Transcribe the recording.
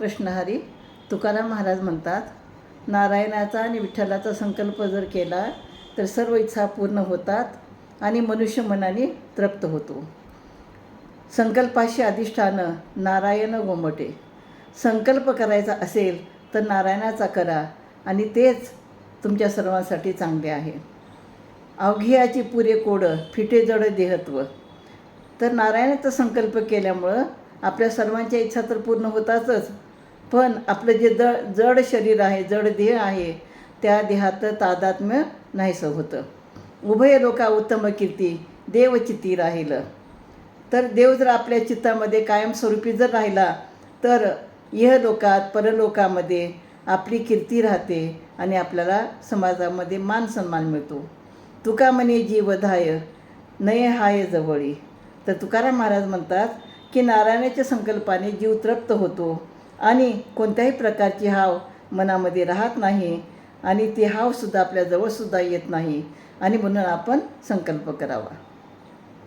रामकृष्ण हरी तुकाराम महाराज म्हणतात नारायणाचा आणि विठ्ठलाचा संकल्प जर केला तर सर्व इच्छा पूर्ण होतात आणि मनुष्य मनाने तृप्त होतो. संकल्पाशी अधिष्ठानं नारायण गोमटे संकल्प करायचा असेल तर नारायणाचा करा आणि तेच तुमच्या सर्वांसाठी चांगले आहे. अवघियाची पुरे कोड फिटे जड देहत्व. तर नारायणाचा संकल्प केल्यामुळं आपल्या सर्वांच्या इच्छा तर पूर्ण होतातच पण आपलं जे द जड शरीर आहे जड देह आहे त्या देहात तादात्म्य नाहीसं होतं. उभय लोका उत्तम कीर्ती देवचित्ती राहिलं. तर देव जर आपल्या चित्तामध्ये कायमस्वरूपी जर राहिला तर इहलोकात परलोकामध्ये आपली कीर्ती राहते आणि आपल्याला समाजामध्ये मान सन्मान मिळतो. तुका म्हणे जीवधाय नये हाय जवळी. तर तुकाराम महाराज म्हणतात की नारायणाच्या संकल्पाने जीव तृप्त होतो. आणि कोणत्याही प्रकारची हाव मनामध्ये राहत नाही आणि ती हावसुद्धा आपल्याजवळसुद्धा येत नाही. आणि म्हणून आपण संकल्प करावा.